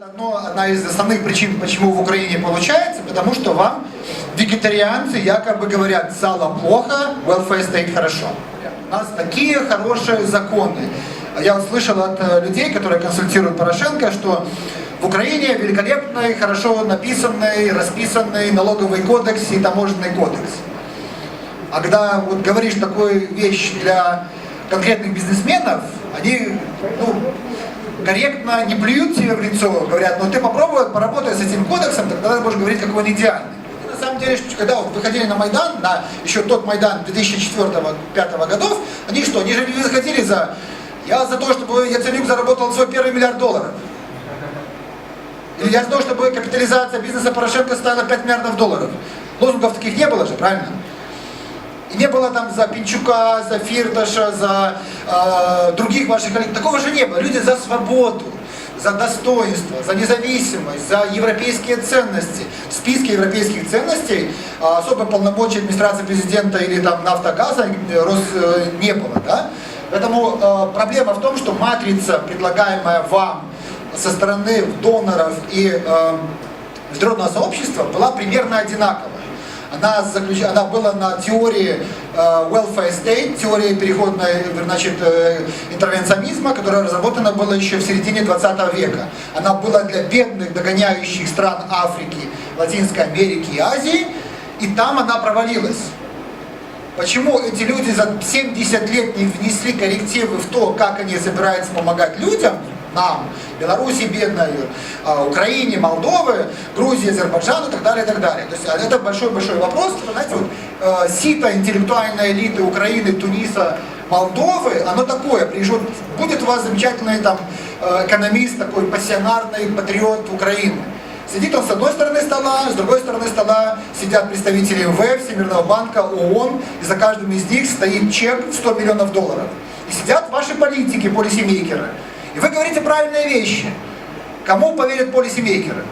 Одно, одна из основных причин, почему в Украине получается, потому что вам вегетарианцы якобы говорят, сало плохо, welfare state хорошо. У нас такие хорошие законы. Я услышал от э, людей, которые консультируют Порошенко, что в Украине великолепный, хорошо написанный, расписанный налоговый кодекс и таможенный кодекс. А когда вот говоришь такую вещь для конкретных бизнесменов, они ну, корректно не плюют тебе в лицо, говорят, ну ты попробуй, поработай с этим кодексом, тогда ты будешь говорить, какой он идеальный. И на самом деле, когда вот выходили на Майдан, на еще тот Майдан 2004-2005 годов, они что, они же не заходили за... Я за то, чтобы Яценюк заработал свой первый миллиард долларов. Или я за то, чтобы капитализация бизнеса Порошенко стала 5 миллиардов долларов. Лозунгов таких не было же, правильно? И не было там за Пинчука, за Фирташа, за э, других ваших коллег. Такого же не было. Люди за свободу, за достоинство, за независимость, за европейские ценности. В списке европейских ценностей э, особо полномочий администрации президента или там нафтогаза э, Рос, э, не было. Да? Поэтому э, проблема в том, что матрица, предлагаемая вам со стороны доноров и э, международного сообщества, была примерно одинаковая. Она, заключ... она была на теории э, welfare state, теории переходной значит, э, интервенционизма, которая разработана была еще в середине 20 века. Она была для бедных, догоняющих стран Африки, Латинской Америки и Азии, и там она провалилась. Почему эти люди за 70 лет не внесли коррективы в то, как они собираются помогать людям, нам, Беларуси бедной, а, Украине, Молдовы, Грузии, Азербайджану и так далее, и так далее. То есть а, это большой-большой вопрос. Знаете, вот, э, сито интеллектуальной элиты Украины, Туниса, Молдовы, оно такое, придет, будет у вас замечательный там экономист, такой пассионарный патриот Украины. Сидит он с одной стороны стола, с другой стороны стола сидят представители МВФ, Всемирного банка, ООН, и за каждым из них стоит чек в 100 миллионов долларов. И сидят ваши политики, полисемейкеры. И вы говорите правильные вещи. Кому поверят полисемейкеры?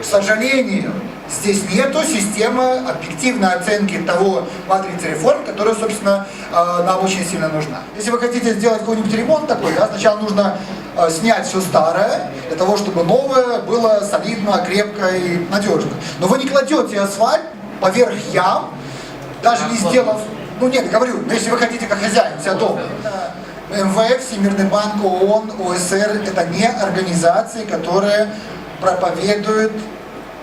К сожалению, здесь нету системы объективной оценки того матрицы реформ, которая, собственно, э, нам очень сильно нужна. Если вы хотите сделать какой-нибудь ремонт такой, да, сначала нужно э, снять все старое, для того, чтобы новое было солидно, крепко и надежно. Но вы не кладете асфальт поверх ям, даже не сделав, ну нет, говорю, но если вы хотите как хозяин себя дома. МВФ, Всемирный банк, ООН, ОСР – это не организации, которые проповедуют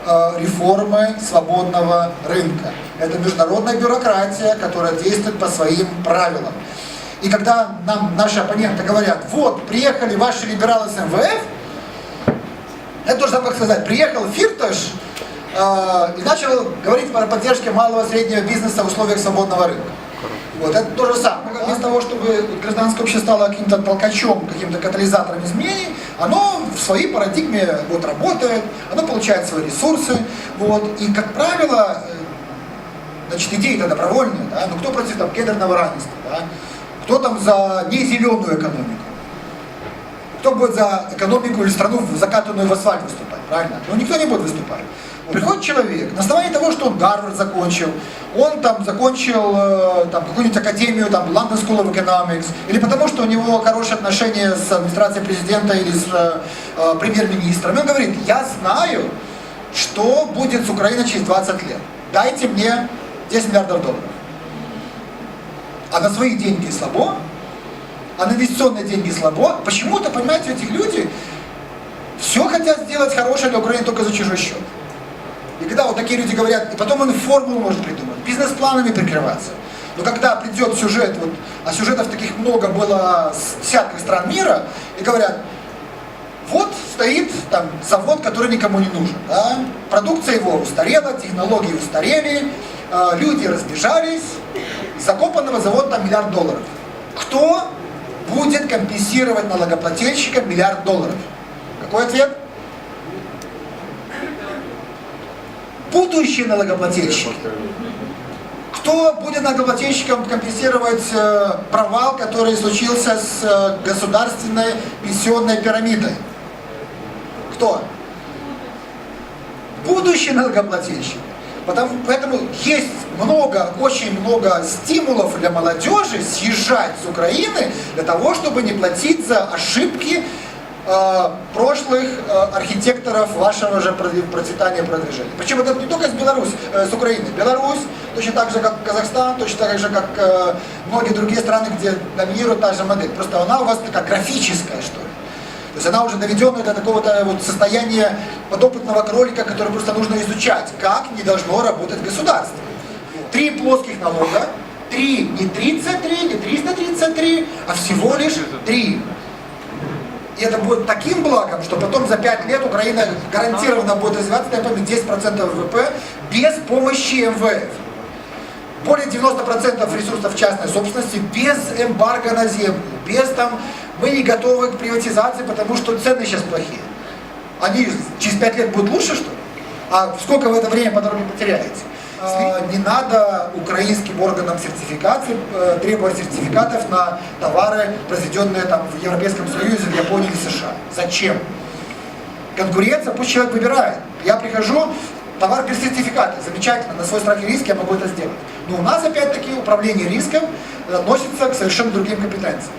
э, реформы свободного рынка. Это международная бюрократия, которая действует по своим правилам. И когда нам наши оппоненты говорят, вот, приехали ваши либералы с МВФ, это тоже как сказать, приехал Фирташ э, и начал говорить о поддержке малого и среднего бизнеса в условиях свободного рынка. Вот, это то же самое. Вместо того, чтобы гражданское общество стало каким-то толкачом, каким-то катализатором изменений, оно в своей парадигме вот, работает, оно получает свои ресурсы. Вот, и, как правило, э, значит, идеи-то добровольные, да? но кто против там, гендерного равенства, да? кто там за незеленую экономику, кто будет за экономику или страну закатанную в асфальт выступать, правильно? Ну никто не будет выступать. Приходит человек, на основании того, что он Гарвард закончил, он там закончил э, там, какую-нибудь академию, там, London School of Economics, или потому, что у него хорошие отношения с администрацией президента или с э, э, премьер-министром, и он говорит, я знаю, что будет с Украиной через 20 лет. Дайте мне 10 миллиардов долларов. А на свои деньги слабо, а на инвестиционные деньги слабо. Почему-то, понимаете, эти люди все хотят сделать хорошее для Украины только за чужой счет. И когда вот такие люди говорят, и потом он формулу может придумать, бизнес-планами прикрываться. Но когда придет сюжет, вот, а сюжетов таких много было с десятков стран мира, и говорят, вот стоит там завод, который никому не нужен. Да? Продукция его устарела, технологии устарели, э, люди разбежались, закопанного завода там миллиард долларов. Кто будет компенсировать налогоплательщикам миллиард долларов? Какой ответ? Будущие налогоплательщики. Кто будет налогоплательщикам компенсировать э, провал, который случился с э, государственной пенсионной пирамидой? Кто? Будущие налогоплательщики. Потому, поэтому есть много, очень много стимулов для молодежи съезжать с Украины для того, чтобы не платить за ошибки э, прошлых э, архитекторов вашего же процветания продвижения. Причем это не только с Беларусь, э, с Украины. Беларусь, точно так же, как Казахстан, точно так же, как э, многие другие страны, где доминирует та же модель. Просто она у вас такая графическая, что ли. То есть она уже доведена до такого-то вот состояния подопытного кролика, который просто нужно изучать, как не должно работать государство. Три плоских налога, три, не 33, не 333, а всего лишь три. И это будет таким благом, что потом за 5 лет Украина гарантированно будет развиваться темпами 10% ВВП без помощи МВФ. Более 90% ресурсов частной собственности без эмбарго на землю, без там, мы не готовы к приватизации, потому что цены сейчас плохие. Они через 5 лет будут лучше, что ли? А сколько в это время по дороге потеряете? А, Не надо украинским органам сертификации э, требовать сертификатов на товары, произведенные там в Европейском Союзе, в Японии или США. Зачем? Конкуренция, пусть человек выбирает. Я прихожу, товар без сертификата, замечательно, на свой страх и риск я могу это сделать. Но у нас опять-таки управление риском относится к совершенно другим компетенциям.